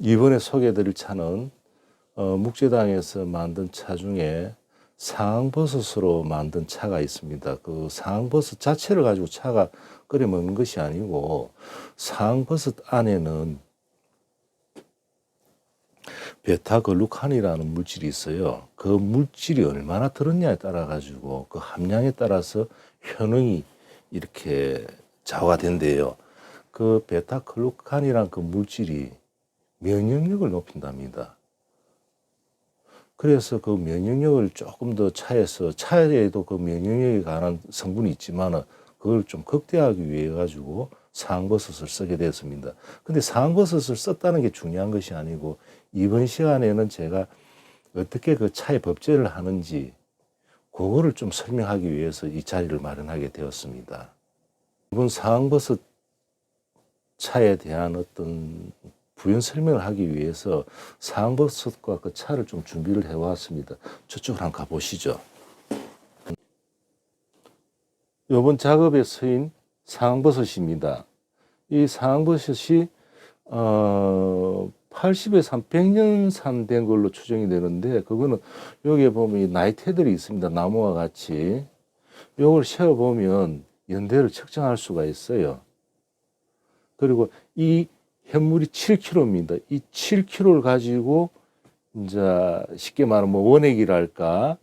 이번에 소개해드릴 차는 어, 묵제당에서 만든 차 중에 상황버섯으로 만든 차가 있습니다. 그 상황버섯 자체를 가지고 차가 끓여 먹는 것이 아니고 상황버섯 안에는 베타글루칸이라는 물질이 있어요. 그 물질이 얼마나 들었냐에 따라 가지고 그 함량에 따라서 효능이 이렇게 좌우가 된대요. 그 베타글루칸이란 그 물질이 면역력을 높인답니다. 그래서 그 면역력을 조금 더 차에서 차에도 그 면역력에 관한 성분이 있지만은 그걸 좀 극대화하기 위해 가지고 상버섯을 쓰게 됐습니다. 근데 상버섯을 썼다는 게 중요한 것이 아니고 이번 시간에는 제가 어떻게 그 차에 법제를 하는지 그거를 좀 설명하기 위해서 이 자리를 마련하게 되었습니다. 이번 상버섯 차에 대한 어떤 부연 설명을 하기 위해서 상버섯과 그 차를 좀 준비를 해왔습니다. 저쪽으로 한번 가보시죠. 이번 작업에 쓰인 상버섯입니다. 이 상버섯이 어 80에서 한 100년 산 된 걸로 추정이 되는데 그거는 여기에 보면 이 나이테들이 있습니다. 나무와 같이 요걸 세어 보면 연대를 측정할 수가 있어요. 그리고 이 현물이 7kg입니다. 이 7kg를 가지고 이제 쉽게 말하면 뭐 원액이랄까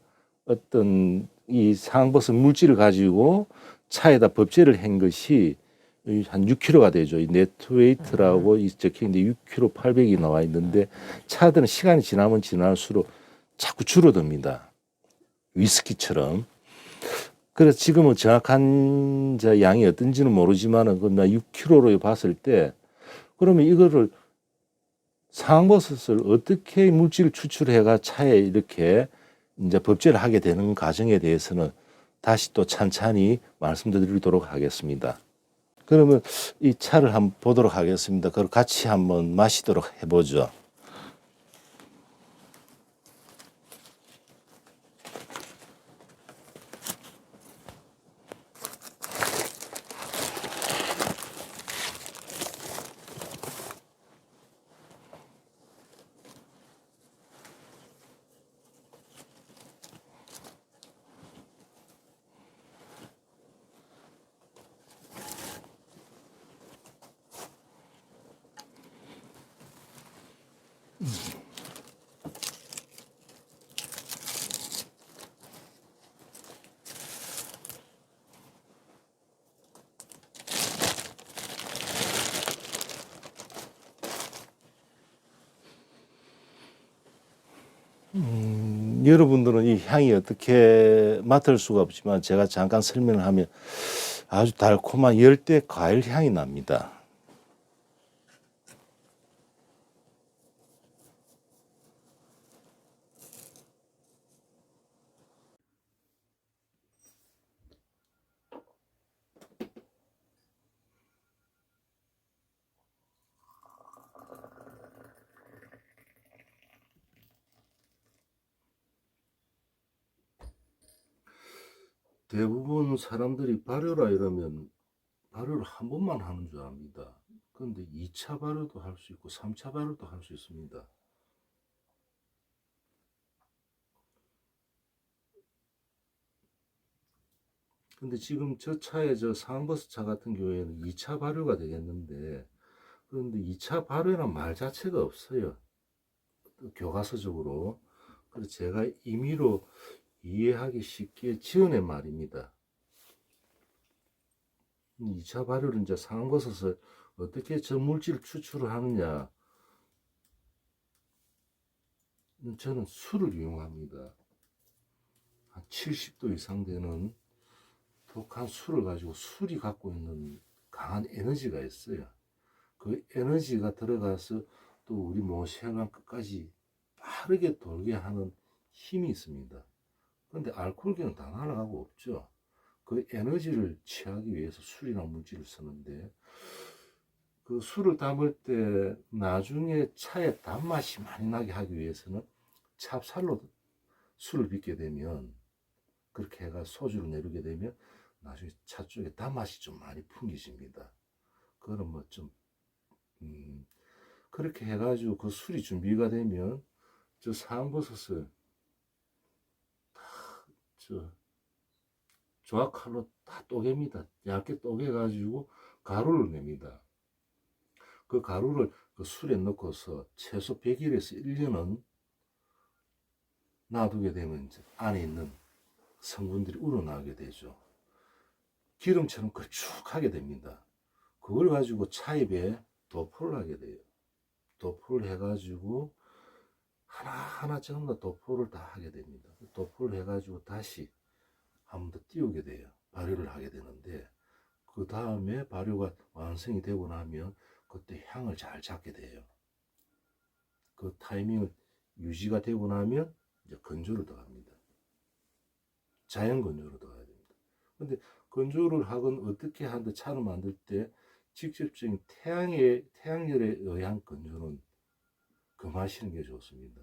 어떤 이 상버섯 물질을 가지고 차에다 법제를 한 것이 한 6kg가 되죠. 이 네트웨이트라고 이 적혀 있는데 6kg 800이 나와 있는데 차들은 시간이 지나면 지날수록 자꾸 줄어듭니다. 위스키처럼. 그래서 지금은 정확한 저 양이 어떤지는 모르지만은 그나 6kg로 봤을 때 그러면 이거를 상버섯을 어떻게 물질을 추출해가 차에 이렇게 이제 법제를 하게 되는 과정에 대해서는 다시 또 찬찬히 말씀드리도록 하겠습니다. 그러면 이 차를 한번 보도록 하겠습니다. 그걸 같이 한번 마시도록 해보죠. 여러분들은 이 향이 어떻게 맡을 수가 없지만 제가 잠깐 설명을 하면 아주 달콤한 열대 과일 향이 납니다. 대부분 사람들이 발효라 이러면 발효를 한 번만 하는 줄 압니다. 그런데 2차 발효도 할 수 있고 3차 발효도 할 수 있습니다. 근데 지금 저 차에 저 상버스 차 같은 경우에는 2차 발효가 되겠는데 그런데 2차 발효란 말 자체가 없어요. 교과서적으로. 그래서 제가 임의로 이해하기 쉽게 지어낸 말입니다. 2차 발효를 이제 상버섯을 어떻게 저 물질을 추출을 하느냐. 저는 술을 이용합니다. 한 70도 이상 되는 독한 술을 가지고 술이 갖고 있는 강한 에너지가 있어요. 그 에너지가 들어가서 또 우리 모세관 끝까지 빠르게 돌게 하는 힘이 있습니다. 그런데 알코올계는 다 날아가고 없죠. 그 에너지를 취하기 위해서 술이나 물질을 쓰는데 그 술을 담을 때 나중에 차에 단맛이 많이 나게 하기 위해서는 찹쌀로 술을 빚게 되면 그렇게 해가 소주를 내리게 되면 나중에 차 쪽에 단맛이 좀 많이 풍기십니다. 그건 뭐좀 음, 그렇게 해가지고 그 술이 준비가 되면 저 상버섯을 다 저 조각 칼로 다 쪼갭니다. 얇게 쪼개가지고 가루를 냅니다. 그 가루를 그 술에 넣고서 최소 100일에서 1년은 놔두게 되면 이제 안에 있는 성분들이 우러나게 되죠. 기름처럼 걸쭉하게 됩니다. 그걸 가지고 차입에 도포를 하게 돼요. 도포를 해가지고 하나하나 전부 다 도포를 다 하게 됩니다. 도포를 해가지고 다시 한 번 더 띄우게 돼요. 발효를 하게 되는데 그 다음에 발효가 완성이 되고 나면 그때 향을 잘 잡게 돼요. 그 타이밍을 유지가 되고 나면 이제 건조를 더합니다. 자연 건조를 더해야 됩니다. 근데 건조를 하건 어떻게 하든 차를 만들 때 직접적인 태양의 태양열에 의한 건조는 금하시는 게 좋습니다.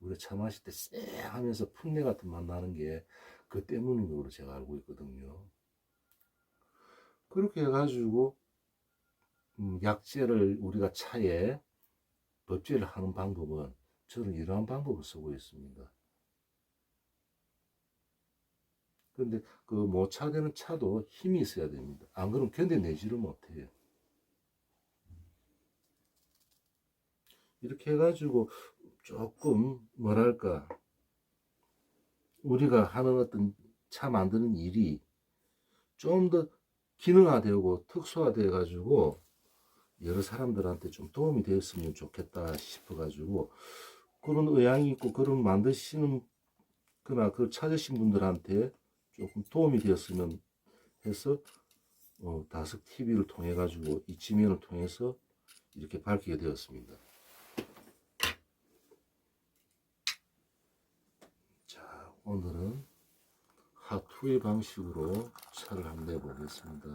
우리가 차 마실 때 쎄 하면서 풋내 같은 맛 나는 게 그 때문인 걸로 제가 알고 있거든요. 그렇게 해가지고 음, 약재를 우리가 차에 법제를 하는 방법은 저는 이러한 방법을 쓰고 있습니다. 근데 그 모차되는 차도 힘이 있어야 됩니다. 안 그러면 견뎌내지를 못해요. 이렇게 해가지고 조금 뭐랄까 우리가 하는 어떤 차 만드는 일이 좀 더 기능화되고 특수화돼 가지고 여러 사람들한테 좀 도움이 되었으면 좋겠다 싶어 가지고 그런 의향이 있고 그런 만드시는 그나 그 찾으신 분들한테 조금 도움이 되었으면 해서 어, 다섯 TV를 통해 가지고 이 지면을 통해서 이렇게 밝히게 되었습니다. 자, 오늘은 하투의 방식으로 차를 한번 내보겠습니다.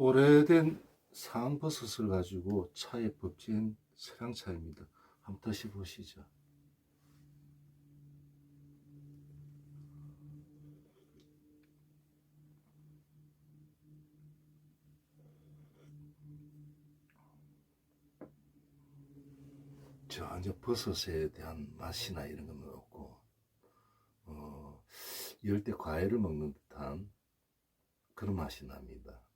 오래된 상버섯을 가지고 차에 법진 서량차입니다. 한번 드셔 보시죠. 전혀 버섯에 대한 맛이나 이런 건 없고, 어, 열대 과일을 먹는 듯한 그런 맛이 납니다.